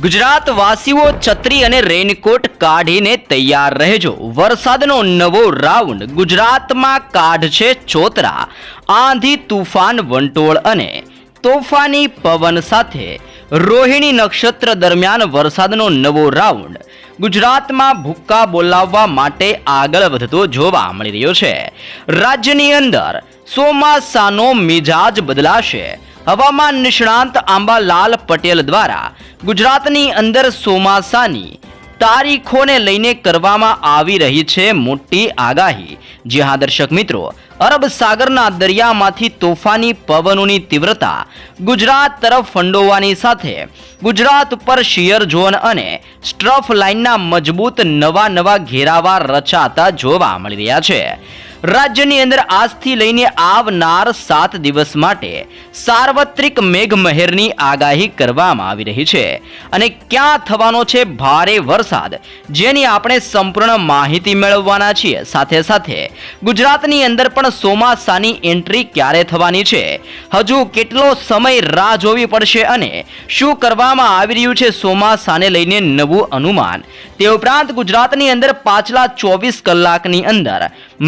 ગુજરાત વાસીઓ છત્રી અને રેનકોટ કાઢીને તૈયાર રહેજો. વરસાદનો નવો રાઉન્ડ. ગુજરાતમાં કાઢશે ચોતરા, આંધી, તુફાન, વંટોળ અને તોફાની પવન સાથે. રોહિણી નક્ષત્ર દરમિયાન વરસાદનો નવો રાઉન્ડ. ગુજરાતમાં ભૂક્કા બોલાવવા માટે આગળ વધતો જોવા મળી રહ્યો છે. રાજ્યની અંદર ચોમાસાનો મિજાજ બદલાશે. હવામાન નિષ્ણાંત આંબાલાલ પટેલ દ્વારા ગુજરાતની અંદર ચોમાસાની તારીખોને લઈને કરવામાં આવી રહી છે મોટી આગાહી. જે હા, દર્શક મિત્રો, અરબ સાગરના દરિયામાંથી તોફાની પવનોની તીવ્રતા ગુજરાત તરફ ફંડોવાની સાથે ગુજરાત ઉપર શિયર ઝોન અને સ્ટ્રફ લાઇનના મજબૂત નવા નવા ઘેરાવા રચાતા જોવા મળી રહ્યા છે. રાજ્યની અંદર આજથી લઈને આવનાર સાત દિવસ માટે સાર્વત્રિક મેઘમહેરની આગાહી કરવામાં આવી રહી છે. અને ક્યાં થવાનો છે ભારે વરસાદ, જેની આપણે સંપૂર્ણ માહિતી મેળવવાના છીએ. સાથે સાથે ગુજરાતની અંદર પણ ચોમાસાની એન્ટ્રી ક્યારે થવાની છે? હજુ કેટલો સમય રાહ જોવી પડશે અને શું કરવામાં આવી રહ્યું છે ચોમાસાને લઈને નવું અનુમાન? તે ઉપરાંત ગુજરાતની અંદર પાછલા ચોવીસ કલાકની અંદર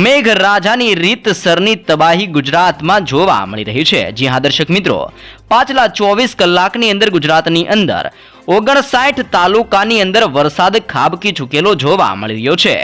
મેઘરાજાની રીતસરની તબાહી ગુજરાતમાં જોવા મળી રહી છે. જી હા, દર્શક મિત્રો. પાછલા ચોવીસ કલાકની અંદર ગુજરાતની અંદર ઓગણસાઠ તાલુકાની અંદર વરસાદ ખાબકી ચૂકેલો જોવા મળી રહ્યો છે.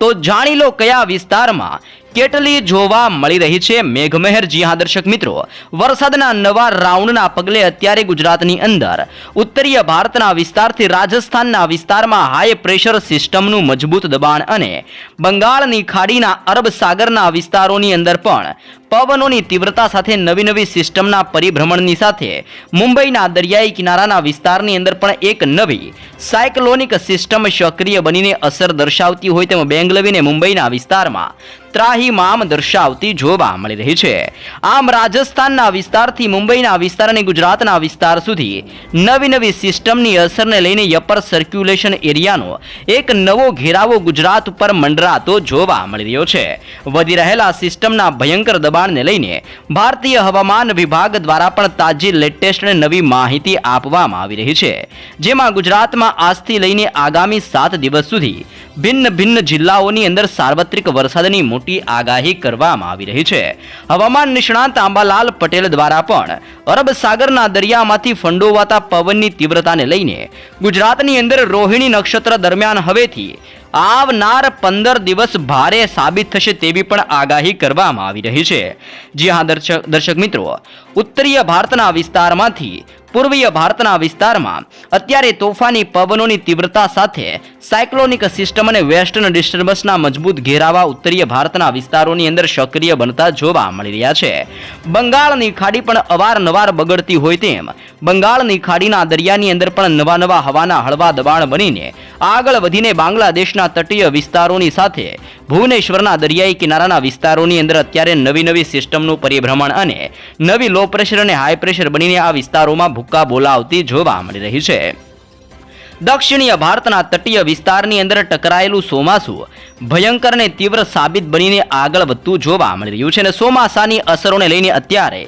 તો જાણી લો કયા વિસ્તારમાં કેટલી જોવા મળી રહી છે મેઘમહેર? જી હા, દર્શક મિત્રો, વરસાદના નવા રાઉન્ડના પગલે અત્યારે ગુજરાતની અંદર ઉત્તરીય ભારતના વિસ્તારથી રાજસ્થાનના વિસ્તારમાં હાઈ પ્રેશર સિસ્ટમનું મજબૂત દબાણ અને બંગાળની ખાડીના અરબ સાગરના વિસ્તારોની અંદર પણ પવનોની તીવ્રતા સાથે નવી નવી સિસ્ટમના પરિભ્રમણની સાથે મુંબઈના દરિયાઈ કિનારાના વિસ્તારની અંદર પણ એક નવી સાયક્લોનિક સિસ્ટમ સક્રિય બનીને અસર દર્શાવતી હોય તેમ બેંગલવીને મુંબઈના વિસ્તારમાં ત્રાહીમામ દર્શાવતી જોવા મળી રહી છે. આમ રાજસ્થાનના વિસ્તારથી મુંબઈના વિસ્તાર અને ગુજરાતના વિસ્તાર સુધી નવી નવી સિસ્ટમની અસરને લઈને યપર સર્ક્યુલેશન એરિયાનો એક નવો ઘેરાવો ગુજરાત ઉપર મંડરાતો જોવા મળી રહ્યો છે. વધી રહેલા સિસ્ટમના ભયંકર દબાણને લઈને ભારતીય હવામાન વિભાગ દ્વારા પણ તાજી લેટેસ્ટ નવી માહિતી આપવામાં આવી રહી છે. જેમાં ગુજરાતમાં આજથી લઈને આગામી સાત દિવસ સુધી ભિન્ન ભિન્ન જિલ્લાઓની અંદર સાર્વત્રિક વરસાદની મોટી આગાહી કરવામાં આવી રહી છે. હવામાન નિષ્ણાંત આંબાલાલ પટેલ દ્વારા પણ અરબ સાગરના દરિયામાંથી ફંડોવાતા પવનની તીવ્રતાને લઈને ગુજરાતની અંદર રોહિણી નક્ષત્ર દરમિયાન હવેથી આવનાર પંદર દિવસ ભારે સાબિત થશે તેવી પણ આગાહી કરવામાં આવી રહી છે. જી હા, દર્શક દર્શક મિત્રો, ઉત્તરીય ભારતના વિસ્તારમાંથી પૂર્વીય ભારતના વિસ્તારમાં અત્યારે તોફાની પવનોની તીવ્રતા સાથે સાયક્લોનિક સિસ્ટમ અને વેસ્ટર્ન ડિસ્ટર્બન્સના મજબૂત ઘેરાવા ઉત્તરીય ભારતના વિસ્તારોની અંદર સક્રિય બનતા જોવા મળી રહ્યા છે. બંગાળની ખાડી પણ અવારનવાર બગડતી હોય તેમ, બંગાળની ખાડીના દરિયાની અંદર પણ નવા નવા હવાના હળવા દબાણ બનીને આગળ વધીને બાંગ્લાદેશના તટીય વિસ્તારોની સાથે ભુવનેશ્વરના દરિયાઈ કિનારાના વિસ્તારોની અંદર અત્યારે નવી નવી સિસ્ટમનું પરિભ્રમણ અને નવી લો પ્રેશર અને હાઈ પ્રેશર બનીને આ વિસ્તારોમાં ભૂક્કા બોલાવતી જોવા મળી રહી છે. દક્ષિણીય ભારતના તટીય વિસ્તારની અંદર ટકરાયેલું ચોમાસું ભયંકર ને તીવ્ર સાબિત બનીને આગળ વધતું જોવા મળી રહ્યું છે અને ચોમાસાની અસરોને લઈને અત્યારે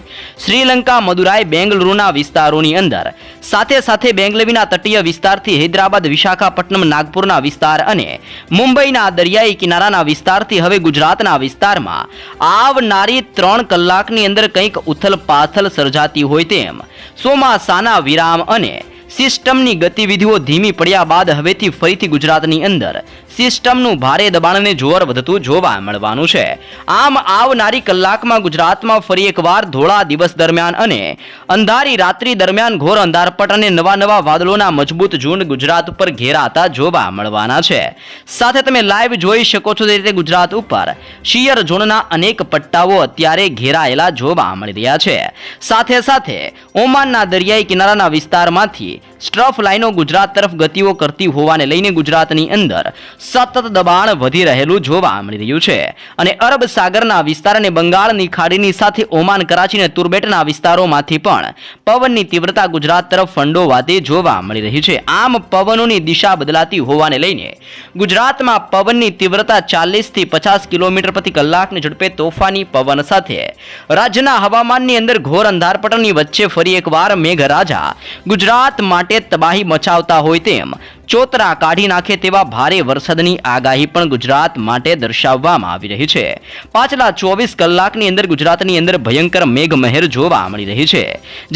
શ્રીલંકા, મદુરાઈ, બેંગલુરુના વિસ્તારોની અંદર સાથે સાથે બેંગલવીના તટીય વિસ્તારથી હૈદરાબાદ, વિશાખાપટ્ટનમ, નાગપુરના વિસ્તાર અને મુંબઈના દરિયાઈ કિનારાના વિસ્તારથી હવે ગુજરાતના વિસ્તારમાં આવનારી ત્રણ કલાકની અંદર કંઈક ઉથલ પાથલ સર્જાતી હોય તેમ ચોમાસાના વિરામ અને સિસ્ટમની ગતિવિધિઓ ધીમી પડ્યા બાદ હવેથી ફરીથી ગુજરાતની અંદર સિસ્ટમનું ભારે દબાણને જોર વધતું જોવા મળવાનું છે. આમ આવનારી કલાકમાં ગુજરાતમાં ફરી એકવાર ધોળા દિવસ દરમિયાન અને અંધારી રાત્રિ દરમિયાન ઘોર અંધારપટ અને નવા નવા વાદળોના મજબૂત ઝુંડ ગુજરાત ઉપર ઘેરાતા જોવા મળવાના છે. સાથે તમે લાઈવ જોઈ શકો છો તે રીતે ગુજરાત ઉપર શિયર ઝોનના અનેક પટ્ટાઓ અત્યારે ઘેરાયેલા જોવા મળી રહ્યા છે. સાથે સાથે ઓમાનના દરિયાઈ કિનારાના વિસ્તારમાંથી સ્ટ્રફ લાઇનો ગુજરાત તરફ ગતિઓ કરતી હોવાને લઈને ગુજરાતની અંદર સતત દબાણ વધી રહેલું જોવા મળી રહ્યું છે. અને અરબ સાગરના વિસ્તાર બંગાળની ખાડીની સાથે ઓમાન, કરાચી અને તુર્બેટના વિસ્તારોમાંથી પણ પવનની તીવ્રતા ગુજરાત તરફ ફંડોવાતી જોવા મળી રહી છે. આમ પવનોની દિશા બદલાતી હોવાને લઈને ગુજરાતમાં પવનની તીવ્રતા ચાલીસથી પચાસ કિલોમીટર પ્રતિ કલાકની ઝડપે તોફાની પવન સાથે રાજ્યના હવામાનની અંદર ઘોર અંધારપટની વચ્ચે ફરી એકવાર મેઘરાજા ગુજરાત માટે માટે તબાહી મચાવતા હોય તેમ ચોતરા કાઢી નાખે તેવા ભારે વરસાદની આગાહી પણ ગુજરાત માટે દર્શાવવામાં આવી રહી છે. પાછલા ચોવીસ કલાકની અંદર ગુજરાતની અંદર ભયંકર મેઘમહેર જોવા મળી રહી છે.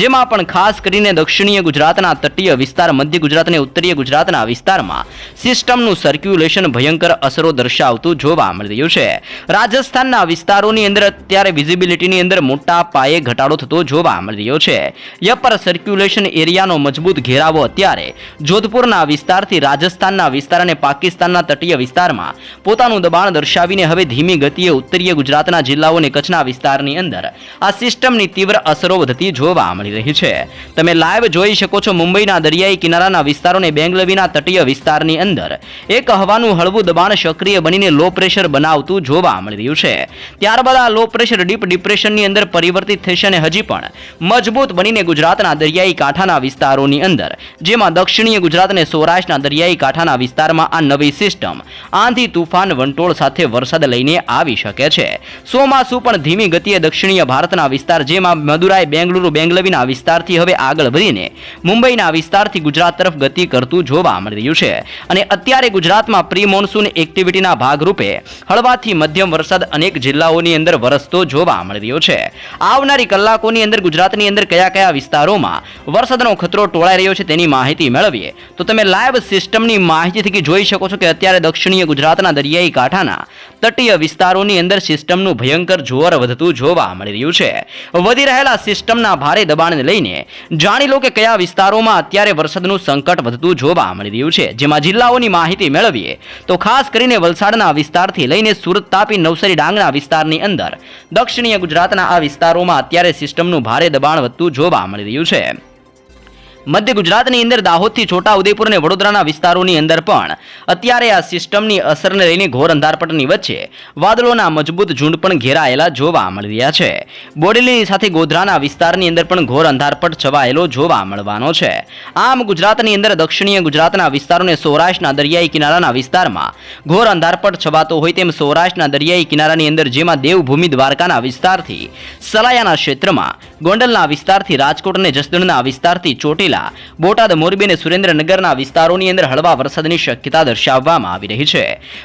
જેમાં પણ ખાસ કરીને દક્ષિણીય ગુજરાતના તટીય વિસ્તાર, મધ્ય ગુજરાત અને ઉત્તરીય ગુજરાતના વિસ્તારમાં સિસ્ટમનું સર્ક્યુલેશન ભયંકર અસરો દર્શાવતું જોવા મળી રહ્યું છે. રાજસ્થાનના વિસ્તારોની અંદર અત્યારે વિઝિબિલિટીની અંદર મોટા પાયે ઘટાડો થતો જોવા મળી રહ્યો છે. યપર સર્ક્યુલેશન એરિયાનો મજબૂત ઘેરાવો અત્યારે જોધપુરના વિસ્તારથી રાજસ્થાનના વિસ્તાર અને પાકિસ્તાનના તટીય વિસ્તારમાં પોતાનું દબાણ દર્શાવીને હવે ધીમી ગતિએ ઉત્તરીય ગુજરાતના જિલ્લાઓ અને કચ્છના વિસ્તારની અંદર આ સિસ્ટમની તીવ્ર અસરો વધતી જોવા મળી રહી છે. તમે લાઈવ જોઈ શકો છો મુંબઈના દરિયાઈ કિનારાના વિસ્તારો અને બેંગલવીના તટીય વિસ્તારની અંદર. એક હવાનું હળવું દબાણ સક્રિય બનીને લો પ્રેશર બનાવતું જોવા મળી રહ્યું છે. ત્યારબાદ આ લો પ્રેશર ડીપ ડિપ્રેશનની અંદર પરિવર્તિત થશે અને હજી પણ મજબૂત બનીને ગુજરાતના દરિયાઈ કાંઠાના વિસ્તારોની અંદર, જેમાં દક્ષિણીય ગુજરાત અને સૌરાષ્ટ્રના દરિયાઈ કાંઠાના વિસ્તારમાં આ નવી સિસ્ટમ. આંધી તુફાન વંટોળ સાથે વરસાદ લઈને આવી શકે છે. સોમાસુ પણ ધીમી ગતિએ દક્ષિણીય ભારતના વિસ્તાર જેમાં મદુરાઈ, બેંગલુરુ, બેંગલવીના વિસ્તારથી હવે આગળ વધીને મુંબઈના વિસ્તારથી ગુજરાત તરફ ગતિ કરતું જોવા મળી રહ્યું છે. અને અત્યારે ગુજરાતમાં પ્રી મોન્સૂન એક્ટિવિટીના ભાગરૂપે હળવાથી મધ્યમ વરસાદ અનેક જિલ્લાઓની અંદર વરસતો જોવા મળી રહ્યો છે. આવનારી કલાકોની અંદર ગુજરાતની અંદર કયા કયા વિસ્તારોમાં વરસાદનો ખતરો ટોળાઈ રહ્યો છે તેની માહિતી મેળવીએ. તો તમે લાઈવ સિસ્ટમની માહિતીથી જોઈ શકો છો કે અત્યારે દક્ષિણીય ગુજરાતના દરિયાઈ કાંઠાના તટીય વિસ્તારોની અંદર સિસ્ટમનું ભયંકર જોર વધતું જોવા મળી રહ્યું છે. વધી રહેલા સિસ્ટમના ભારે દબાણને લઈને જાણી લો કે કયા વિસ્તારોમાં અત્યારે વરસાદનું સંકટ વધતું જોવા મળી રહ્યું છે. જેમાં જિલ્લાઓની માહિતી મેળવીએ તો ખાસ કરીને વલસાડના વિસ્તારથી લઈને સુરત તાપી નવસારી ડાંગના વિસ્તારની અંદર દક્ષિણીય ગુજરાતના આ વિસ્તારોમાં અત્યારે સિસ્ટમનું ભારે દબાણ વધતું જોવા મળી રહ્યું છે. મધ્ય ગુજરાતની અંદર દાહોદથી છોટા ઉદેપુર અને વડોદરાના વિસ્તારોની અંદર પણ અત્યારે આ સિસ્ટમની અસરને લઈને ઘોર અંધારપટની વચ્ચે વાદળોના મજબૂત ઝુંડ પણ ઘેરાયેલા જોવા મળી રહ્યા છે. બોડેલીની સાથે ગોધરાના વિસ્તારની અંદર પણ ઘોર અંધારપટ છવાયેલો જોવા મળવાનો છે. આમ ગુજરાતની અંદર દક્ષિણીય ગુજરાતના વિસ્તારોને સૌરાષ્ટ્રના દરિયાઈ કિનારાના વિસ્તારમાં ઘોર અંધારપટ છવાતો હોય તેમ સૌરાષ્ટ્રના દરિયાઈ કિનારાની અંદર જેમાં દેવભૂમિ દ્વારકાના વિસ્તારથી સલાયાના ક્ષેત્રમાં, ગોંડલના વિસ્તારથી રાજકોટ અને જસદણના વિસ્તારથી ચોટીલા બોટાદ મોરબી અને સુરેન્દ્રનગરના વિસ્તારોની અંદર હળવા વરસાદની શક્યતા દર્શાવવામાં આવી રહી છે.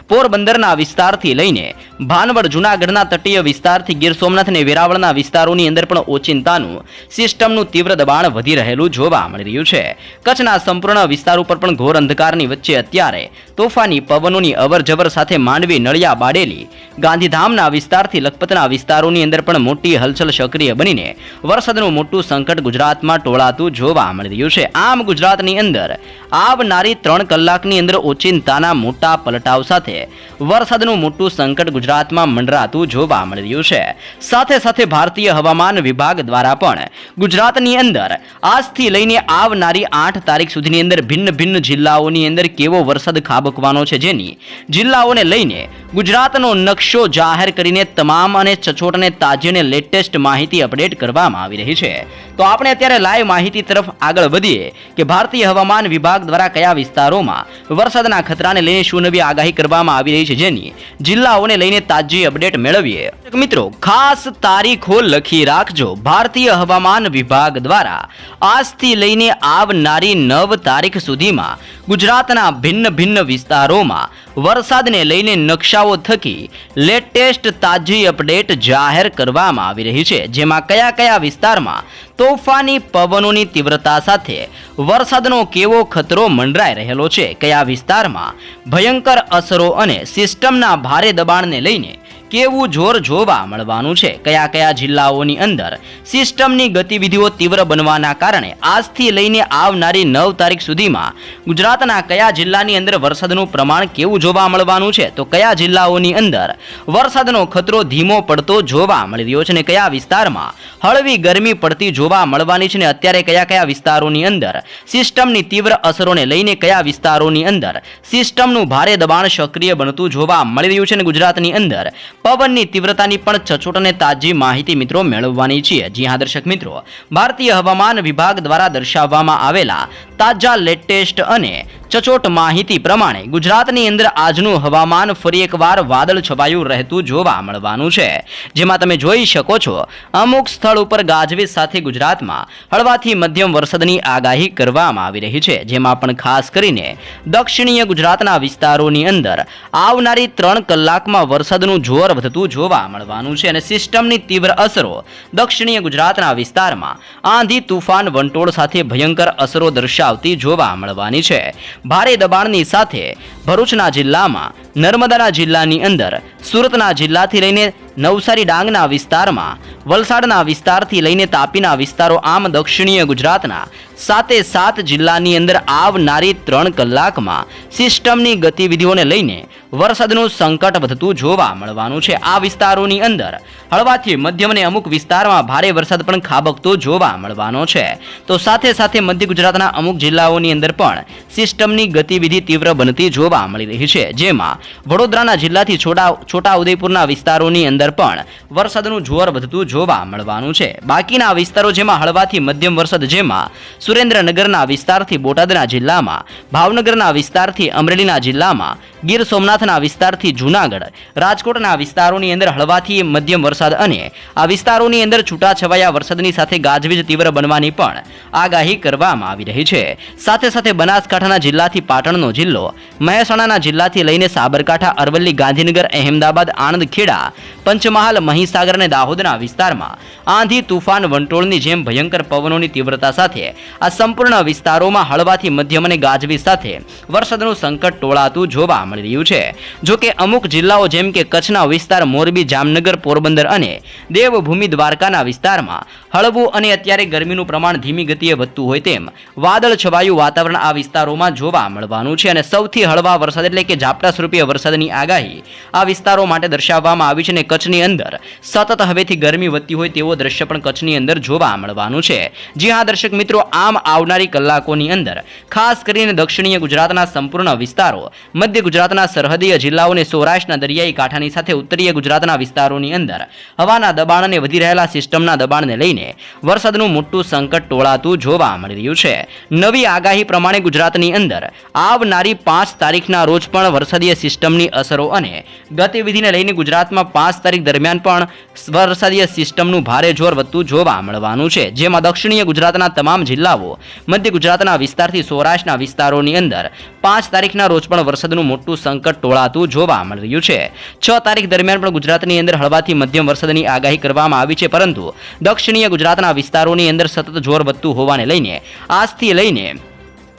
પોરબંદરના વિસ્તારથી લઈને ભાનવડ, જૂનાગઢના તટીય વિસ્તારથી ગીર સોમનાથ અને વેરાવળના વિસ્તારોની અંદર પણ ઓચિંતાનું, સિસ્ટમનું તીવ્ર દબાણ વધી રહેલું જોવા મળી રહ્યું છે. કચ્છના સંપૂર્ણ વિસ્તાર ઉપર પણ ઘોર અંધકારની વચ્ચે અત્યારે તોફાની પવનોની અવરજવર સાથે માંડવી, નળિયા, બાડેલી, ગાંધીધામના વિસ્તારથી લખપતના વિસ્તારોની અંદર પણ મોટી હલચલ સક્રિય બનીને વરસાદનું મોટું સંકટ ગુજરાતમાં ટોળાતું જોવા મળી રહ્યું છે. આમ ગુજરાતની અંદર આવનારી ત્રણ કલાકની અંદર ઓચિંતાના મોટા પલટાવ સાથે વરસાદનું મોટું સંકટ ગુજરાતમાં મંડરાતું જોવા મળી રહ્યું છે. સાથે સાથે ભારતીય હવામાન વિભાગ દ્વારા પણ ગુજરાતની અંદર આજથી લઈને આવનારી આઠ તારીખ સુધીની અંદર ભિન્ન ભિન્ન જિલ્લાઓની અંદર કેવો વરસાદ ખાબકવાનો છે જેની જિલ્લાઓને લઈને ગુજરાતનો નકશો જાહેર કરીને તમામ અને ચચોટ અને તાજી અને લેટેસ્ટ માહિતી અપડેટ કરવામાં આવી રહી છે. તો આપણે અત્યારે લાઈવ માહિતી તરફ આગળ વધીએ કે ભારતીય હવામાન વિભાગ દ્વારા કયા વિસ્તારોમાં વરસાદના ખતરાને લઈને શું નવી આગાહી કરવામાં આવી રહી છે જેની જિલ્લાઓને લઈને તાજી અપડેટ મેળવીએ. મિત્રો, ખાસ તારીખો લખી રાખજો. ભારતીય હવામાન વિભાગ દ્વારા આજથી લઈને આવનારી નવ તારીખ સુધીમાં ગુજરાતના ભિન્ન ભિન્ન વિસ્તારોમાં વરસાદને લઈને નકશાઓ થકી લેટેસ્ટ તાજી અપડેટ જાહેર કરવામાં આવી રહી છે. જેમાં કયા કયા વિસ્તારમાં તોફાની પવનોની તીવ્રતા સાથે વરસાદનો કેવો ખતરો મંડરાઈ રહેલો છે, કયા વિસ્તારમાં ભયંકર અસરો અને સિસ્ટમના ભારે દબાણને લઈને કેવું જોર જોવા મળવાનું છે? કયા કયા જિલ્લાઓની અંદર સિસ્ટમની ગતિવિધિઓ તીવ્ર બનવાના કારણે આજથી લઈને આવનારી નવ તારીખ સુધીમાં ગુજરાતના કયા જિલ્લાની અંદર વરસાદનું પ્રમાણ કેવું જોવા મળવાનું છે? તો કયા જિલ્લાઓની અંદર વરસાદનો ખતરો ધીમો પડતો જોવા મળી રહ્યો છે અને કયા વિસ્તારમાં હળવી ગરમી પડતી જોવા મળવાની છે ને અત્યારે કયા કયા વિસ્તારોની અંદર સિસ્ટમની તીવ્ર અસરોને લઈને કયા વિસ્તારોની અંદર સિસ્ટમનું ભારે દબાણ સક્રિય બનતું જોવા મળી રહ્યું છે અને ગુજરાતની અંદર? પવનની તીવ્રતાની પણ સચોટ અને તાજી માહિતી મિત્રો મેળવવાની છે. જી હા, દર્શક મિત્રો. ભારતીય હવામાન વિભાગ દ્વારા દર્શાવવામાં આવેલા તાજા લેટેસ્ટ અને ચચોટ માહિતી પ્રમાણે ગુજરાતની અંદર આજનું હવામાન ફરી એકવાર વાદળ છવાયું રહેતું જોવા મળવાનું છે. જેમાં તમે જોઈ શકો છો, અમુક સ્થળ ઉપર ગાજવીજ સાથે ગુજરાતમાં હળવાથી મધ્યમ વરસાદની આગાહી કરવામાં આવી રહી છે. જેમાં પણ ખાસ કરીને દક્ષિણીય ગુજરાતના વિસ્તારોની અંદર આવનારી ત્રણ કલાકમાં વરસાદનું જોર વધતું જોવા મળવાનું છે અને સિસ્ટમની તીવ્ર અસરો દક્ષિણીય ગુજરાતના વિસ્તારમાં આંધી તુફાન વંટોળ સાથે ભયંકર અસરો દર્શાવતી જોવા મળવાની છે. ભારે દબાણની સાથે ભરૂચના જિલ્લામાં નર્મદાના જિલ્લાની અંદર. સુરતના જિલ્લાથી લઈને નવસારી ડાંગના વિસ્તારમાં, વલસાડના વિસ્તારથી લઈને તાપીના વિસ્તારો આમ દક્ષિણીય ગુજરાતના સાતે સાત જિલ્લાની અંદર આવનારી ત્રણ કલાકમાં સિસ્ટમની ગતિવિધિઓને લઈને વરસાદનું સંકટ વધતું જોવા મળવાનું છે. આ વિસ્તારોની અંદર હળવાથી મધ્યમ અને અમુક વિસ્તારમાં ભારે વરસાદ પણ ખાબકતો જોવા મળવાનો છે. તો સાથે સાથે મધ્ય ગુજરાતના અમુક જિલ્લાઓની અંદર પણ સિસ્ટમની ગતિવિધિ તીવ્ર બનતી જોવા મળી રહી છે. જેમાં વડોદરાના જિલ્લાથી છોટા છોટા વિસ્તારોની અંદર પણ વરસાદનું જોર વધતું જોવા મળવાનું છે. બાકીના વિસ્તારો જેમાં હળવાથી મધ્યમ વરસાદ જેમાં સુરેન્દ્રનગરના વિસ્તારથી બોટાદના જિલ્લામાં, ભાવનગરના વિસ્તારથી અમરેલીના જિલ્લામાં, ગીર સોમનાથના વિસ્તારથી જૂનાગઢ, રાજકોટના વિસ્તારોની અંદર હળવાથી મધ્યમ વરસાદ અને આ વિસ્તારોની અંદર છૂટાછવાયા વરસાદની સાથે ગાજવીજ તીવ્ર બનવાની પણ આગાહી કરવામાં આવી રહી છે. સાથે સાથે બનાસકાંઠાના જિલ્લાથી પાટણનો જિલ્લો, મહેસાણાના જિલ્લાથી લઈને સાબરકાંઠા અરવલ્લી, ગાંધીનગર, અહેમદાબાદ આણંદ ખેડા પંચમહાલ, મહીસાગર અને દાહોદના વિસ્તારમાં આંધી, તુફાન, વંટોળની જેમ ભયંકર પવનોની તીવ્રતા સાથે આ સંપૂર્ણ વિસ્તારોમાં હળવાથી મધ્યમ અને ગાજવીજ સાથે વરસાદનું સંકટ ટોળાતું જોવા મળી રહ્યું છે. જોકે અમુક જિલ્લાઓ જેમ કે કચ્છના વિસ્તાર મોરબી, જામનગર, પોરબંદર અને દેવભૂમિ દ્વારકાના વિસ્તારમાં હળવું અને અત્યારે ગરમીનું પ્રમાણ ધીમી ગતિએ વધતું હોય તેમ વાદળ છવાયું વાતાવરણ આ વિસ્તારોમાં જોવા મળવાનું છે અને સૌથી હળવા વરસાદ એટલે કે ઝાપટા સ્વરૂપે વરસાદની આગાહી આ વિસ્તારો માટે દર્શાવવામાં આવી છે અને કચ્છની અંદર સતત હવેથી ગરમી વધતી હોય તેવો દ્રશ્ય પણ કચ્છની અંદર જોવા મળવાનું છે. જી હા, દર્શક મિત્રો, આમ આવનારી કલાકોની અંદર ખાસ કરીને દક્ષિણીય ગુજરાતના સંપૂર્ણ વિસ્તારો, મધ્ય ગુજરાતના સરહદીય જિલ્લાઓ અને સૌરાષ્ટ્રના દરિયાઈ કાંઠાની સાથે ઉત્તરીય ગુજરાતના વિસ્તારોની અંદર હવાના દબાણ અને વધી રહેલા સિસ્ટમના દબાણને લઈને વરસાદનું મોટું સંકટ ટોળાતું જોવા મળી રહ્યું છે. નવી આગાહી પ્રમાણે ગુજરાતની અંદર આવનારી પાંચ તારીખના રોજ પણ વરસાદીય સિસ્ટમની અસરો અને ગતિવિધિને લઈને ગુજરાતમાં પાંચ તારીખ દરમિયાન પણ વરસાદીય સિસ્ટમનું ભારે જોર વધતું જોવા મળવાનું છે. જેમાં દક્ષિણીય ગુજરાતના તમામ જિલ્લાઓ, મધ્ય ગુજરાતના વિસ્તારથી સૌરાષ્ટ્રના વિસ્તારોની અંદર પાંચ તારીખના રોજ પણ વરસાદનું મોટું સંકટ ટોળાતું જોવા મળી રહ્યું છે. છ તારીખ દરમિયાન પણ ગુજરાતની અંદર હળવાથી મધ્યમ વરસાદની આગાહી કરવામાં આવી છે, પરંતુ દક્ષિણીય ગુજરાતના વિસ્તારોની અંદર સતત જોર વધતું હોવાને લઈને, આજથી લઈને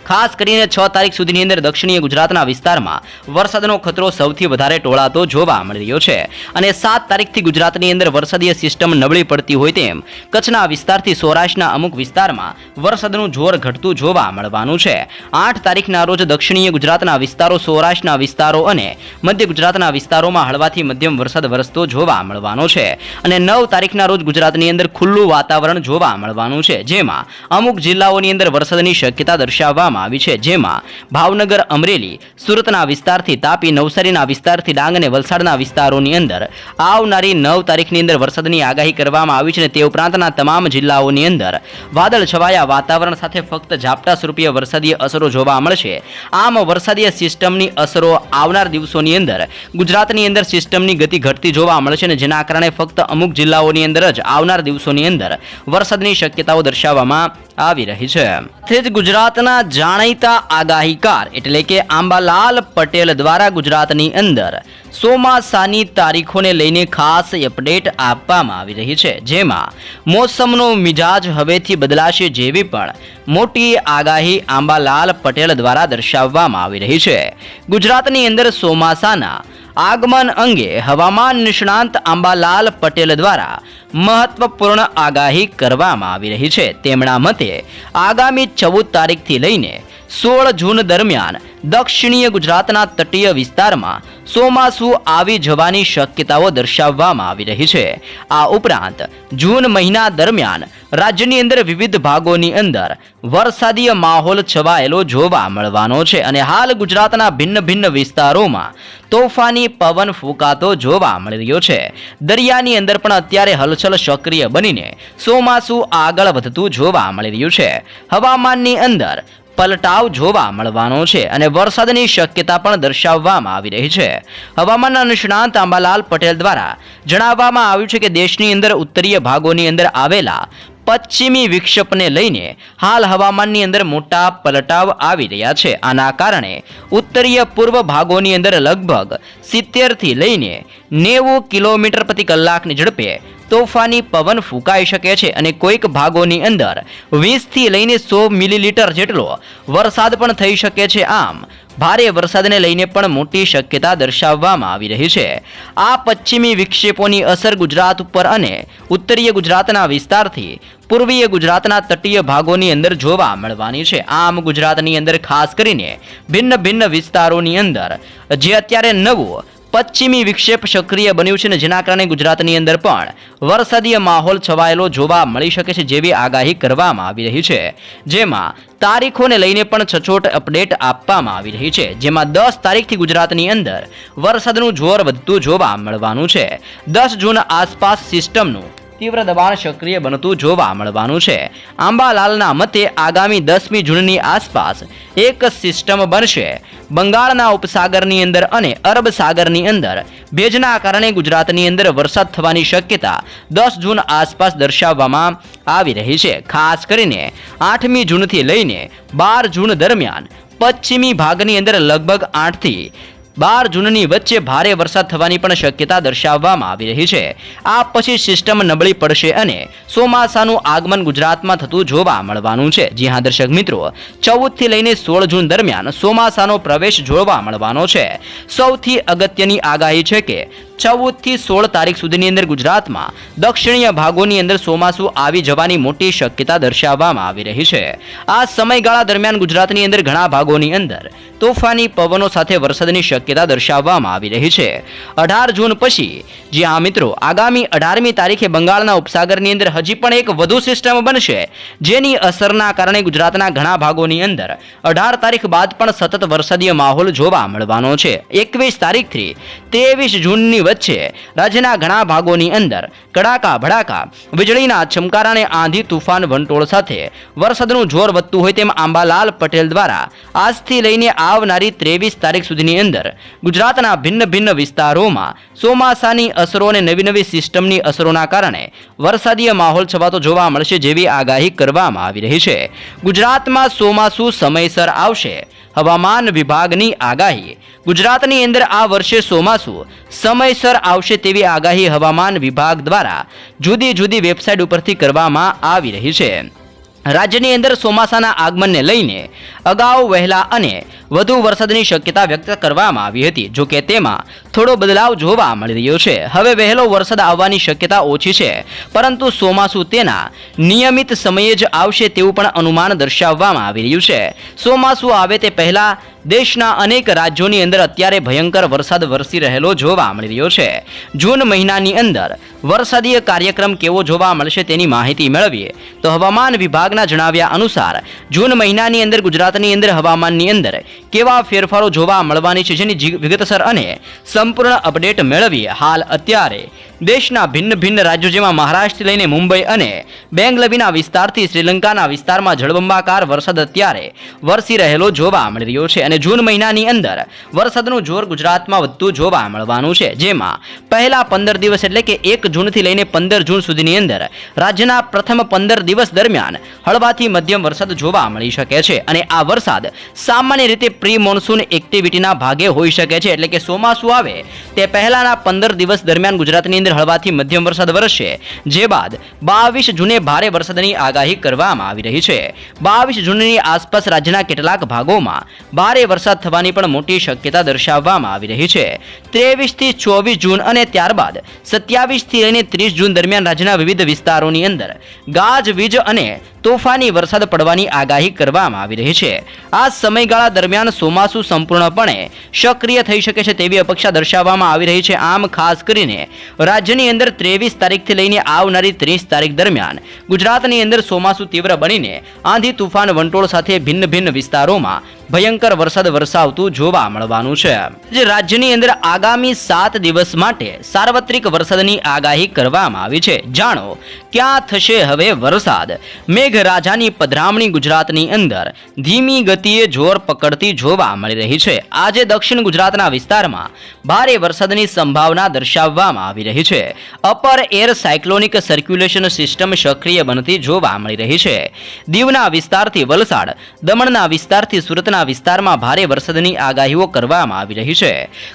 ખાસ કરીને છ તારીખ સુધીની અંદર દક્ષિણીય ગુજરાતના વિસ્તારમાં વરસાદનો ખતરો સૌથી વધારે ટોળાતો જોવા મળી રહ્યો છે. અને સાત તારીખથી ગુજરાતની અંદર વરસાદીય સિસ્ટમ નબળી પડતી હોય તેમ કચ્છના વિસ્તારથી સૌરાષ્ટ્રના અમુક વિસ્તારમાં વરસાદનું જોર ઘટતું જોવા મળવાનું છે. આઠ તારીખના રોજ દક્ષિણીય ગુજરાતના વિસ્તારો, સૌરાષ્ટ્રના વિસ્તારો અને મધ્ય ગુજરાતના વિસ્તારોમાં હળવાથી મધ્યમ વરસાદ વરસતો જોવા મળવાનો છે. અને નવ તારીખના રોજ ગુજરાતની અંદર ખુલ્લું વાતાવરણ જોવા મળવાનું છે, જેમાં અમુક જિલ્લાઓની અંદર વરસાદની શક્યતા દર્શાવવામાં આવી છે, જેમાં ભાવનગર, અમરેલી, સુરતના વિસ્તારથી તાપી, નવસારીના વિસ્તારથી ડાંગ અને વલસાડના વિસ્તારોની અંદર આવનારી નવ તારીખની અંદર વરસાદની આગાહી કરવામાં આવી છે અને તે ઉપરાંતના તમામ જિલ્લાઓની અંદર વાદળ છવાયા વાતાવરણ સાથે ફક્ત ઝાપટા સ્વરૂપીય વરસાદીય અસરો જોવા મળશે. આમ વરસાદીય સિસ્ટમની અસરો આવનાર દિવસોની અંદર ગુજરાતની અંદર સિસ્ટમની ગતિ ઘટતી જોવા મળશે અને જેના કારણે ફક્ત અમુક જિલ્લાઓની અંદર જ આવનાર દિવસોની અંદર વરસાદની શક્યતાઓ દર્શાવવામાં આવી રહી છે. તે જ ગુજરાતના જાણીતા આગાહીકાર એટલે કે આંબાલાલ પટેલ દ્વારા ગુજરાતની અંદર ચોમાસાની તારીખોને લઈને ખાસ અપડેટ આપવામાં આવી રહી છે. જેમાં મોસમનો મિજાજ હવેથી બદલાશે જેવી પણ મોટી આગાહી આંબાલાલ પટેલ દ્વારા દર્શાવવામાં આવી રહી છે. ગુજરાતની અંદર ચોમાસાના આગમન અંગે હવામાન નિષ્ણાંત આંબાલાલ પટેલ દ્વારા મહત્વપૂર્ણ આગાહી કરવામાં આવી રહી છે. તેમના મતે, આગામી ચૌદ તારીખથી લઈને સોળ જૂન દરમિયાન દક્ષિણીય ગુજરાતના તટીય વિસ્તારમાં ચોમાસું આવી જવાની શક્યતાઓ દર્શાવવામાં આવી રહી છે. આ ઉપરાંત જૂન મહિના દરમિયાન રાજ્યની અંદર વિવિધ ભાગોની અંદર વરસાદીય માહોલ છવાયેલો જોવા મળવાનો છે અને હાલ ગુજરાતના ભિન્ન ભિન્ન વિસ્તારોમાં તોફાની પવન ફૂંકાતો જોવા મળી રહ્યો છે. દરિયાની અંદર પણ અત્યારે હલચલ સક્રિય બનીને ચોમાસું આગળ વધતું જોવા મળી રહ્યું છે. હવામાનની અંદર પલટાવ જોવા મળવાનો છે અને વરસાદની શક્યતા પણ દર્શાવવામાં આવી રહી છે. હવામાનના નિષ્ણાંત આંબાલાલ પટેલ દ્વારા જણાવવામાં આવ્યું છે કે દેશની અંદર ઉત્તરીય ભાગોની અંદર આવેલા પશ્ચિમી વિક્ષેપને લઈને હાલ હવામાનની અંદર મોટા પલટાવ આવી રહ્યા છે. આના કારણે ઉત્તરીય પૂર્વ ભાગોની અંદર લગભગ સિત્તેરથી લઈને નેવું કિલોમીટર પ્રતિ કલાકની ઝડપે તોફાની પવન ફૂંકાઈ શકે છે અને કોઈક ભાગોની અંદર વીસથી લઈને સો મિલીલીટર જેટલો વરસાદ પણ થઈ શકે છે આમ, ભારે વરસાદને લઈને પણ મોટી શક્યતા દર્શાવવામાં આવી રહી છે. આ પશ્ચિમી વિક્ષેપોની અસર ગુજરાત ઉપર અને ઉત્તરીય ગુજરાતના વિસ્તારથી પૂર્વીય ગુજરાતના તટીય ભાગોની અંદર જોવા મળવાની છે. આમ, ગુજરાતની અંદર ખાસ કરીને ભિન્ન ભિન્ન વિસ્તારોની અંદર, જે અત્યારે નવું પશ્ચિમી વિક્ષેપ સક્રિય બન્યું છે ને જેના કારણે ગુજરાતની અંદર પણ વરસાદીય માહોલ છવાયેલો જોવા મળી શકે છે જેવી આગાહી કરવામાં આવી રહી છે. જેમાં તારીખોને લઈને પણ સચોટ અપડેટ આપવામાં આવી રહી છે. જેમાં દસ તારીખથી ગુજરાતની અંદર વરસાદનું જોર વધતું જોવા મળવાનું છે. દસ જૂન આસપાસ સિસ્ટમનું તીવ્ર દબાણ સક્રિય બનતું જોવા મળવાનું છે. આંબાલાલના મતે આગામી દસમી જૂનની આસપાસ એક સિસ્ટમ બનશે. બંગાળના ઉપસાગરની અંદર અને અરબ સાગરની અંદર. ભેજના કારણે ગુજરાતની અંદર વરસાદ થવાની શક્યતા દસ જૂન આસપાસ દર્શાવવામાં આવી રહી છે. ખાસ કરીને આઠમી જૂનથી લઈને બાર જૂન દરમિયાન પશ્ચિમી ભાગની અંદર લગભગ આઠથી બાર જૂનની વચ્ચે ભારે વરસાદ થવાની પણ શક્યતા દર્શાવવામાં આવી રહી છે. આ પછી સિસ્ટમ નબળી પડશે અને ચોમાસાનું આગમન ગુજરાતમાં થતું જોવા મળવાનું છે. જી હા, દર્શક મિત્રો, ચૌદથી લઈને સોળ જૂન દરમિયાન ચોમાસાનો પ્રવેશ જોવા મળવાનો છે. સૌથી અગત્યની આગાહી છે કે ચૌદથી સોળ તારીખ સુધીની અંદર ગુજરાતમાં દક્ષિણીય ભાગોની અંદર ચોમાસું આવી જવાની મોટી શક્યતા દર્શાવવામાં આવી રહી છે. આ સમયગાળા દરમિયાન ગુજરાતની અંદર ઘણા ભાગોની અંદર તોફાની પવનો સાથે વરસાદની શક્યતા દર્શાવવામાં આવી રહી છે. અઢાર જૂન પછી જે આ મિત્રો, આગામી અઢારમી તારીખે બંગાળના ઉપસાગરની અંદર હજી પણ એક વધુ સિસ્ટમ બનશે, જેની અસરના કારણે ગુજરાતના ઘણા ભાગોની અંદર અઢાર તારીખ બાદ પણ સતત વરસાદીય માહોલ જોવા મળવાનો છે. એકવીસ તારીખથી ત્રેવીસ જૂનની વચ્ચે રાજ્યના ઘણા ભાગોની અંદર કડાકા ભડાકા, વીજળીના છમકારાને આંધી તુફાન વંટોળ સાથે વરસાદનું જોર વધતું હોય તેમ આંબાલાલ પટેલ દ્વારા આજથી લઈને આવનારી ત્રેવીસ તારીખ સુધીની અંદર ગુજરાતના ભિન્ન ભિન્ન વિસ્તારોમાં ચોમાસાની અસરો અને નવી નવી સિસ્ટમની અસરોના કારણે વરસાદીય માહોલ છવાતો જોવા મળશે જેવી આગાહી કરવામાં આવી રહી છે. ગુજરાતમાં ચોમાસું સમયસર આવશે. હવામાન વિભાગની આગાહી. ગુજરાતની અંદર આ વર્ષે ચોમાસું સમયસર આવશે તેવી આગાહી હવામાન વિભાગ દ્વારા જુદી જુદી વેબસાઇટ ઉપરથી કરવામાં આવી રહી છે. રાજ્યની અંદર ચોમાસાના આગમનને લઈને અગાઉ વહેલા અને વધુ વરસાદની શક્યતા વ્યક્ત કરવામાં આવી હતી, જો કે તેમાં થોડો બદલાવ જોવા મળી રહ્યો છે. હવે વહેલો વરસાદ આવવાની શક્યતા ઓછી છે, પરંતુ ચોમાસું તેના નિયમિત સમયે જ આવશે તેવું પણ અનુમાન દર્શાવવામાં આવી રહ્યું છે. ચોમાસું આવે તે પહેલા દેશના અનેક રાજ્યોની અંદર અત્યારે ભયંકર વરસાદ વરસી રહેલો જોવા મળી રહ્યો છે. જૂન મહિનાની અંદર વરસાદીય કાર્યક્રમ કેવો જોવા મળશે તેની માહિતી મેળવીએ. તો હવામાન વિભાગના જણાવ્યા અનુસાર, જૂન મહિનાની અંદર ગુજરાતની અંદર હવામાનની અંદર કેવા ફેરફારો જોવા મળવાની છે જેની વિગતસર અને સંપૂર્ણ અપડેટ મેળવીએ. હાલ અત્યારે દેશના ભિન્ન ભિન્ન રાજ્યો જેમાં મહારાષ્ટ્રથી લઈને મુંબઈ અને બેંગલવીના વિસ્તારથી શ્રીલંકાના વિસ્તારમાં જળબંબાકાર વરસાદ અત્યારે વરસી રહેલો જોવા મળી રહ્યો છે અને જૂન મહિનાની અંદર વરસાદનું જોર ગુજરાતમાં વધતું જોવા મળવાનું છે. જેમાં પહેલા પંદર દિવસ એટલે કે એક જૂનથી લઈને પંદર જૂન સુધીની અંદર રાજ્યના પ્રથમ પંદર દિવસ દરમિયાન હળવાથી મધ્યમ વરસાદ જોવા મળી શકે છે અને આ વરસાદ સામાન્ય રીતે પ્રી મોન્સૂન એક્ટિવિટીના ભાગે હોઈ શકે છે. એટલે કે ચોમાસું આવે તે પહેલાના પંદર દિવસ દરમિયાન ગુજરાતની અંદર હળવાથી મધ્યમ વરસાદ વરસશે. જે બાદ બાવીસ જૂને ભારે વરસાદની આગાહી કરવામાં આવી રહી છે. બાવીસ જૂનની આસપાસ રાજ્યના કેટલાક ભાગોમાં ભારે વરસાદ થવાની પણ મોટી શક્યતા દર્શાવવામાં આવી રહી છે. ત્રેવીસથી ચોવીસ જૂન અને ત્યારબાદ સત્યાવીસથી લઈને ત્રીસ જૂન દરમિયાન રાજ્યના વિવિધ વિસ્તારોની અંદર ગાજવીજ અને તોફાની વરસાદ પડવાની આગાહી કરવામાં આવી રહી છે. આ સમયગાળા દરમિયાન ચોમાસું સંપૂર્ણપણે સક્રિય થઈ શકે છે તેવી અપેક્ષા દર્શાવવામાં આવી રહી છે. આમ ખાસ કરીને રાજ્યની અંદર ત્રેવીસ તારીખથી લઈને આવનારી ત્રીસ તારીખ દરમિયાન ગુજરાતની અંદર ચોમાસું તીવ્ર બનીને આંધી તુફાન વંટોળ સાથે ભિન્ન ભિન્ન વિસ્તારોમાં ભયંકર વરસાદ વરસાવતું જોવા મળવાનું છે. જે રાજ્યની અંદર આગામી સાત દિવસ માટે સાર્વત્રિક વરસાદની આગાહી કરવામાં આવી છે. જાણો, ક્યાં થશે હવે વરસાદ? મેઘરાજાની પધરામણી ગુજરાતની અંદર ધીમી ગતિએ જોર પકડતી જોવા મળી રહી છે. આજે દક્ષિણ ગુજરાતના વિસ્તારમાં ભારે વરસાદની સંભાવના દર્શાવવામાં આવી રહી છે. Upper air cyclonic circulation system સક્રિય બનતી જોવા મળી રહી છે. દીવના વિસ્તારથી વલસાડ, દમણના વિસ્તારથી સુરતના વિસ્તારમાં ભારે વરસાદની આગાહીઓ કરવામાં આવી રહી છે.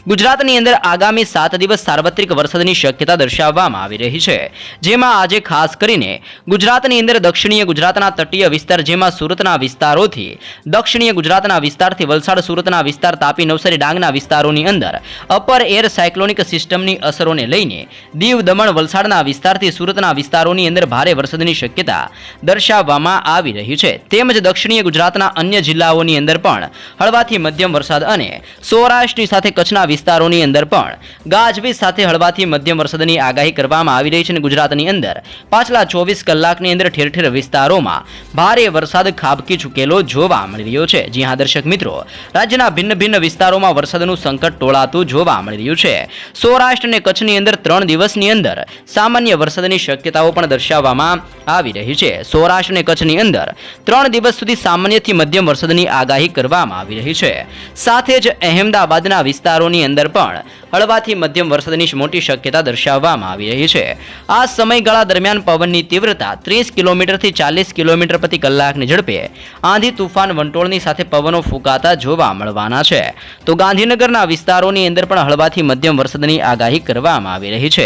ગુજરાતની અંદર આગામી સાત દિવસ સાર્વત્રિક વરસાદની શક્યતા દર્શાવવામાં આવી રહી છે. જેમાં આજે ખાસ કરીને ગુજરાતની અંદર દક્ષિણીય ગુજરાતના તટીય વિસ્તાર જેમાં સુરતના વિસ્તારોથી દક્ષિણીય ગુજરાતના વિસ્તારથી વલસાડ, સુરતના વિસ્તાર તાપી નવસારી, ડાંગના વિસ્તારોની અંદર અપર એર સાયક્લોનિક સિસ્ટમની અસરોને લઈને દીવ દમણ વલસાડના વિસ્તારથી સુરતના વિસ્તારોની અંદર ભારે વરસાદની શક્યતા દર્શાવવામાં આવી રહી છે. તેમજ દક્ષિણીય ગુજરાતના અન્ય જિલ્લાઓની અંદર પણ હળવાથી મધ્યમ વરસાદ અને સૌરાષ્ટ્રની સાથે કચ્છના વિસ્તારોની અંદર પણ ગાજવીજ સાથે હળવાથી મધ્યમ વરસાદની આગાહી કરવામાં આવી રહી છે અને ગુજરાતની અંદર પાછલા ચોવીસ કલાકની અંદર ઠેર ઠેર વિસ્તારોમાં ભારે વરસાદ ખાબકી ચૂકેલો જોવા મળી રહ્યો છે. જી હા, દર્શક મિત્રો, રાજ્યના ભિન્ન ભિન્ન વિસ્તારોમાં વરસાદનું સંકટ ટોળાતું જોવા મળી રહ્યું છે. સૌરાષ્ટ્ર અને કચ્છની અંદર ત્રણ દિવસની અંદર સામાન્ય વરસાદની શક્યતાઓ પણ દર્શાવવામાં આવી રહી છે. સૌરાષ્ટ્ર અને કચ્છની અંદર ત્રણ દિવસ સુધી સામાન્યથી મધ્યમ વરસાદની આગાહી કરવામાં આવી રહી છે. સાથે જ અહેમદાબાદના વિસ્તારોની અંદર પણ હળવાથી મધ્યમ વરસાદની મોટી શક્યતા દર્શાવવામાં આવી રહી છે. આ સમયગાળા દરમિયાન પવનની તીવ્રતા ત્રીસ કિલોમીટરથી ચાલીસ કિલોમીટર પ્રતિ કલાકની ઝડપે આંધી તુફાન વંટોળની સાથે પવનો ફૂંકાતા જોવા મળવાના છે. તો ગાંધીનગરના વિસ્તારોની અંદર પણ હળવાથી મધ્યમ વરસાદની આગાહી કરવામાં આવી રહી છે.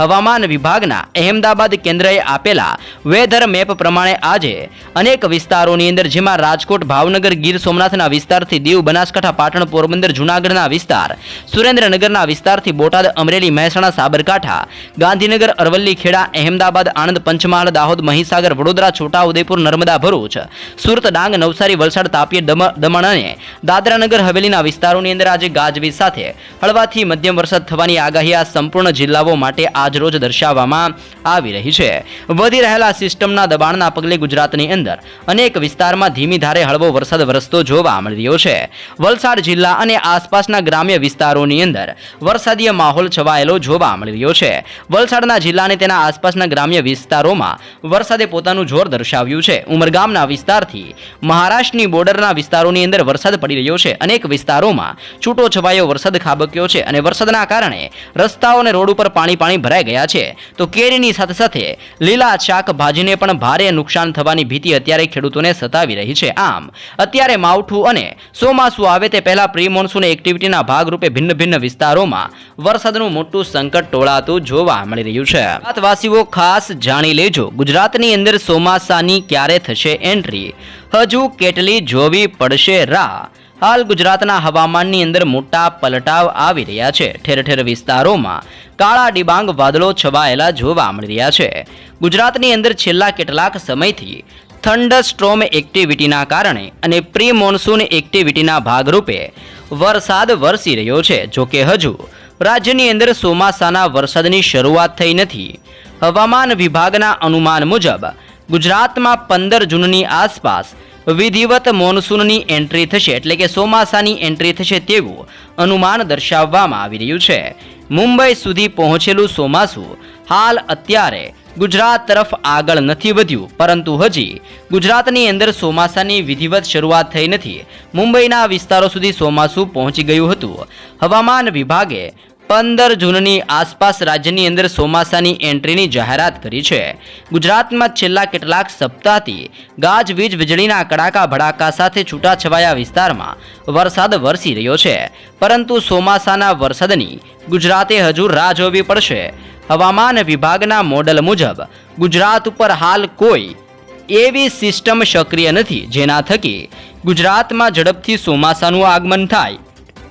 હવામાન વિભાગના અહેમદાબાદ કેન્દ્રએ આપેલા વેધર મેપ પ્રમાણે આજે અનેક વિસ્તારોની અંદર, જેમાં રાજકોટ, ભાવનગર, ગીર સોમનાથના વિસ્તારથી દીવ, બનાસકાંઠા, પાટણ, પોરબંદર, જૂનાગઢના વિસ્તાર, સુરેન્દ્રનગરના વિસ્તારથી બોટાદ, અમરેલી, મહેસાણા, સાબરકાંઠા, ગાંધીનગર, અરવલ્લી, ખેડા, અહેમદાબાદ, આણંદ, પંચમહાલ, દાહોદ, મહીસાગર, વડોદરા છોટાઉદેપુર નર્મદા, ભરૂચ, સુરત, ડાંગ, નવસારી, વલસાડ, તાપી, દમ- દમણ અને દાદરાનગર, હવેલીના વિસ્તારોની અંદર આજે ગાજવીજ સાથે હળવાથી મધ્યમ વરસાદ થવાની આગાહી આ સંપૂર્ણ જિલ્લાઓ માટે આજરોજ દર્શાવવામાં આવી રહી છે. વધી રહેલા સિસ્ટમના દબાણના પગલે ગુજરાતની અંદર અનેક વિસ્તારમાં ધીમી ધારે હળવો વરસાદ વરસતો જોવા મળી રહ્યો છે. વલસાડ જિલ્લા અને આસપાસના ગ્રામ્ય વિસ્તારોની અંદર વરસાદીય માહોલ છવાયેલો જોવા મળી રહ્યો છે. વલસાડના જિલ્લા અને તેના આસપાસના ગ્રામ્ય વિસ્તારોમાં વરસાદે પોતાનું જોર દર્શાવ્યું છે. ઉમરગામના વિસ્તારથી મહારાષ્ટ્રની બોર્ડરના વિસ્તારોની અંદર વરસાદ પડી રહ્યો છે. અનેક વિસ્તારોમાં છૂટો છવાયો વરસાદ ખાબક્યો છે અને વરસાદના કારણે રસ્તાઓ અને રોડ ઉપર પાણી પાણી ભરાઈ ગયા છે. તો કેરીની સાથે સાથે લીલા શાકભાજીને પણ ભારે નુકસાન થવાની ભીતિ અત્યારે ખેડૂતોને સતાવી રહી છે. આમ, અત્યારે માવઠું અને ચોમાસું આવે તે પહેલા પ્રી મોન્સૂન એક્ટિવિટીના ભાગરૂપે ભિન્ન ભિન્ન વિસ્તારોમાં વરસાદનું મોટું સંકટ ટોળાતું જોવા મળી રહ્યું છે. ગુજરાતવાસીઓ ખાસ જાણી લેજો. ગુજરાતની અંદર ચોમાસાની ક્યારે થશે એન્ટ્રી હજુ કેટલી જોવી પડશે રાહ? હાલ ગુજરાતના હવામાનની અંદર મોટા પલટાવ આવી રહ્યા છે. ઠેર ઠેર વિસ્તારોમાં કાળા ડિબાંગ વાદળો છવાયેલા જોવા મળી રહ્યા છે. ગુજરાતની અંદર છેલ્લા કેટલાક સમયથી થંડર સ્ટ્રોમ એક્ટિવિટીના કારણે અને પ્રી મોન્સૂન એક્ટિવિટીના ભાગરૂપે વરસાદ વરસી રહ્યો છે. જોકે હજુ રાજ્યની અંદર ચોમાસાના વરસાદની શરૂઆત થઈ નથી. હવામાન વિભાગના અનુમાન મુજબ ગુજરાતમાં પંદર જૂનની આસપાસ વિધિવત મોનસૂનની એન્ટ્રી થશે એટલે કે ચોમાસાની એન્ટ્રી થશે તેવું અનુમાન દર્શાવવામાં આવી રહ્યું છે. મુંબઈ સુધી પહોંચેલું ચોમાસું હાલ અત્યારે ગુજરાત તરફ આગળ નથી વધ્યું, પરંતુ હજી ગુજરાતની અંદર ચોમાસાની વિધિવત શરૂઆત થઈ નથી. મુંબઈના વિસ્તારો સુધી ચોમાસું પહોંચી ગયું હતું. હવામાન વિભાગે પંદર જૂનની આસપાસ રાજ્યની અંદર ચોમાસાની એન્ટ્રીની જાહેરાત કરી છે. ગુજરાતમાં છેલ્લા કેટલાક સપ્તાહથી ગાજવીજ વીજળીના કડાકા ભડાકા સાથે છૂટાછવાયા વિસ્તારમાં વરસાદ વરસી રહ્યો છે. પરંતુ ચોમાસાના વરસાદની ગુજરાતે હજુ રાહ જોવી પડશે. હવામાન વિભાગના મોડલ મુજબ ગુજરાત ઉપર હાલ કોઈ એવી સિસ્ટમ સક્રિય નથી જેના થકી ગુજરાતમાં ઝડપથી ચોમાસાનું આગમન થાય.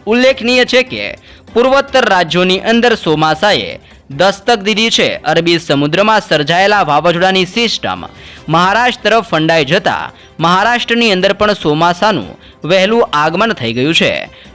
ઉલ્લેખનીય છે કે પૂર્વોત્તર રાજ્યોની અંદર ચોમાસાએ દસ્તક દીધી છે. અરબી સમુદ્રમાં સર્જાયેલા વાવાઝોડાની સિસ્ટમ મહારાષ્ટ્ર તરફ ફંડાઈ જતા મહારાષ્ટ્રની અંદર પણ ચોમાસાનું વહેલું આગમન થઈ ગયું છે.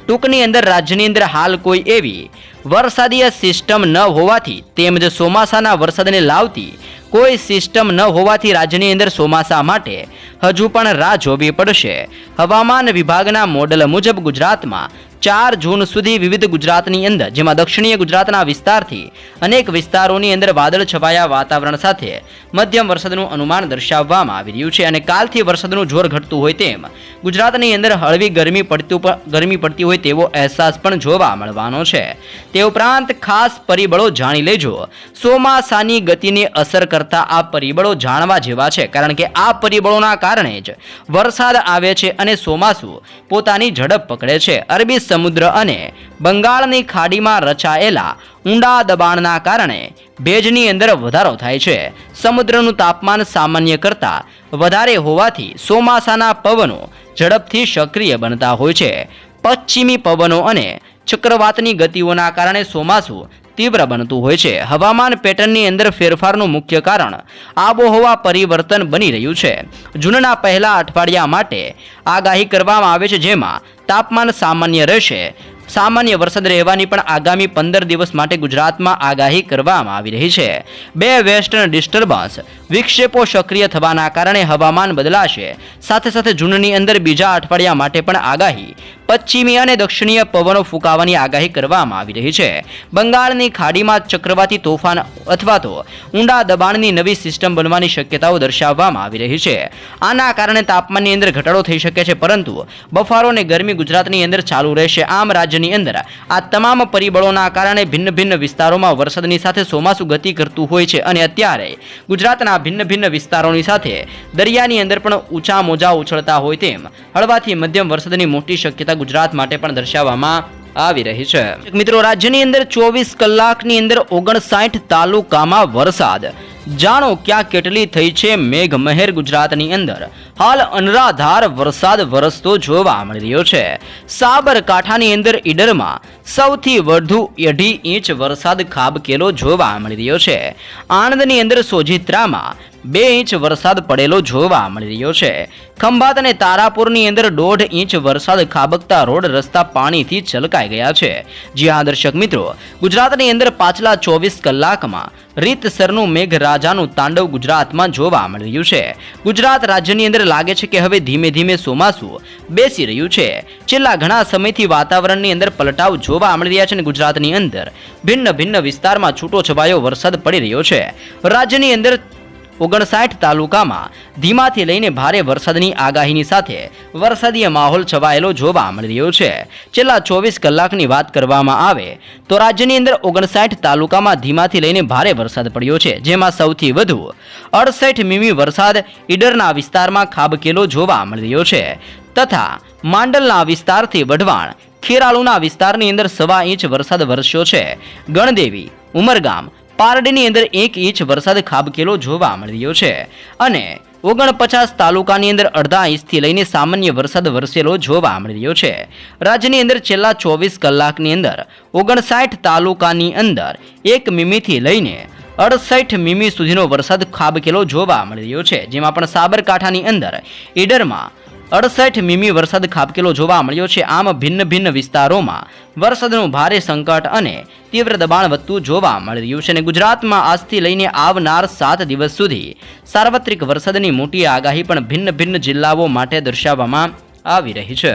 ટૂંકની અંદર રાજ્યની અંદર હાલ કોઈ એવી વરસાદીય સિસ્ટમ ન હોવાથી તેમજ ચોમાસાના વરસાદને લાવતી કોઈ સિસ્ટમ ન હોવાથી રાજ્યની અંદર ચોમાસા માટે હજુ પણ રાહ જોવી પડશે. હવામાન વિભાગના મોડલ મુજબ ગુજરાતમાં ચાર જૂન સુધી વિવિધ ગુજરાતની અંદર, જેમાં દક્ષિણીય ગુજરાતના વિસ્તારથી અનેક વિસ્તારોની અંદર વાદળ છવાયા વાતાવરણ સાથે મધ્યમ વરસાદનું અનુમાન દર્શાવવામાં આવી રહ્યું છે અને કાલથી વરસાદનું જોર ઘટતું હોય તેમ ગુજરાતની અંદર હળવી ગરમી પડતું ગરમી પડતી હોય તેવો અહેસાસ પણ જોવા મળવાનો છે. તે ઉપરાંત ખાસ પરિબળો જાણી લેજો. ચોમાસાની ગતિને અસર કરતા આ પરિબળો જાણવા જેવા છે, કારણ કે આ પરિબળોના કારણે જ વરસાદ આવે છે અને ચોમાસું પોતાની ઝડપ પકડે છે. અરબી સમુદ્ર અને બંગાળની ખાડીમાં રચાયેલા ઊંડા દબાણના કારણે ભેજની અંદર વધારો થાય છે. સમુદ્રનું તાપમાન સામાન્ય કરતાં વધારે હોવાથી ચોમાસાના પવનો ઝડપથી સક્રિય બનતા હોય છે. પશ્ચિમી પવનો અને ચક્રવાતની ગતિઓના કારણે ચોમાસું તીવ્ર બનતું હોય છે. હવામાન પેટર્નની અંદર ફેરફારનું મુખ્ય કારણ આબોહવા પરિવર્તન બની રહ્યું છે. જૂનના પહેલા અઠવાડિયા માટે આગાહી કરવામાં આવે છે જેમાં તાપમાન સામાન્ય રહેશે. સામાન્ય વરસાદ રહેવાની પણ આગામી પંદર દિવસ માટે ગુજરાતમાં આગાહી કરવામાં આવી રહી છે. બે વેસ્ટર્ન ડિસ્ટર્બન્સ વિક્ષેપો સક્રિય થવાના કારણે હવામાન બદલાશે. સાથે સાથે જૂનની અંદર બીજા અઠવાડિયા માટે પણ આગાહી પશ્ચિમી અને દક્ષિણીય પવનો ફૂંકાવાની આગાહી કરવામાં આવી રહી છે. બંગાળની ખાડીમાં ચક્રવાતી તોફાન અથવા તો ઊંડા દબાણની નવી સિસ્ટમ બનવાની શક્યતાઓ દર્શાવવામાં આવી રહી છે. આના કારણે તાપમાનની અંદર ઘટાડો થઈ શકે છે, પરંતુ બફારો અને ગરમી ગુજરાતની અંદર ચાલુ રહેશે. આમ રાજ્યની અંદર આ તમામ પરિબળોના કારણે ભિન્ન ભિન્ન વિસ્તારોમાં વરસાદની સાથે ચોમાસું ગતિ કરતું હોય છે અને અત્યારે ગુજરાતના ભિન્ન ભિન્ન વિસ્તારોની સાથે દરિયાની અંદર પણ ઊંચા મોજા ઉછળતા હોય તેમ હળવાથી મધ્યમ વરસાદની મોટી શક્યતા ગુજરાત માટે પણ દર્શાવવામાં આવી રહી છે. મિત્રો, રાજ્યની અંદર ચોવીસ કલાકની અંદર ઓગણસાઠ તાલુકામાં વરસાદ. જાણો ક્યાં કેટલી થઈ છે મેઘમહેર ગુજરાતની અંદર. હાલ અનરાધાર વરસાદ વરસતો જોવા મળી રહ્યો છે. સાબરકાંઠાની અંદર ઈડરમાં સૌથી વધુ અઢી ઇંચ વરસાદ ખાબકેલો જોવા મળી રહ્યો છે. આણંદની અંદર સોજિત્રામાં બે ઇંચ વરસાદ પડેલો જોવા મળી રહ્યો છે. ખંભાત અને તારાપુરની અંદર દોઢ ઇંચ વરસાદ ખાબકતા રોડ રસ્તા પાણીથી છલકાઈ ગયા છે. જી હા દર્શક મિત્રો, ગુજરાતની અંદર પાછલા ચોવીસ કલાકમાં રીતસરનું મેઘરાજાનું તાંડવ ગુજરાતમાં જોવા મળી રહ્યું છે. ગુજરાત રાજ્યની અંદર લાગે છે કે હવે ધીમે ધીમે ચોમાસું બેસી રહ્યું છે. છેલ્લા ઘણા સમયથી વાતાવરણની અંદર પલટાવ જોવા મળી રહ્યા છે અને ગુજરાતની અંદર ભિન્ન ભિન્ન વિસ્તારમાં છૂટો છવાયો વરસાદ પડી રહ્યો છે. રાજ્યની અંદર ઓગણસાઠ તાલુકામાં ધીમાથી લઈને ભારે વરસાદની આગાહીની સાથે વરસાદીય માહોલ છવાયેલો જોવા મળી રહ્યો છે. છેલ્લા ચોવીસ કલાકની વાત કરવામાં આવે તો રાજ્યની અંદર ઓગણસાઠ તાલુકામાં ધીમાથી લઈને ભારે વરસાદ પડ્યો છે, જેમાં સૌથી વધુ અડસઠ મીમી વરસાદ ઈડરના વિસ્તારમાં ખાબકેલો જોવા મળી રહ્યો છે. તથા માંડલના વિસ્તારથી વઢવાણ ખેરાલુના વિસ્તારની અંદર સવા ઇંચ વરસાદ વરસ્યો છે. ગણદેવી, ઉમરગામ પારડીની અંદર એક ઇંચ વરસાદ ખાબકેલો જોવા મળી રહ્યો છે. અને ઓગણપચાસ તાલુકાની અંદર અડધા ઇંચથી લઈને સામાન્ય વરસાદ વરસેલો જોવા મળી રહ્યો છે. રાજ્યની અંદર છેલ્લા ચોવીસ કલાકની અંદર ઓગણસાઠ તાલુકાની અંદર એક મીમીથી લઈને અડસઠ મીમી સુધીનો વરસાદ ખાબકેલો જોવા મળી રહ્યો છે. જેમાં પણ સાબરકાંઠાની અંદર ઈડરમાં અડસઠ મીમી વરસાદ ખાબકેલો જોવા મળ્યો છે. આમ ભિન્ન ભિન્ન વિસ્તારોમાં વરસાદનું ભારે સંકટ અને તીવ્ર દબાણ વધતું જોવા મળી રહ્યું છે અને ગુજરાતમાં આજથી લઈને આવનાર સાત દિવસ સુધી સાર્વત્રિક વરસાદની મોટી આગાહી પણ ભિન્ન ભિન્ન જિલ્લાઓ માટે દર્શાવવામાં આવી રહી છે.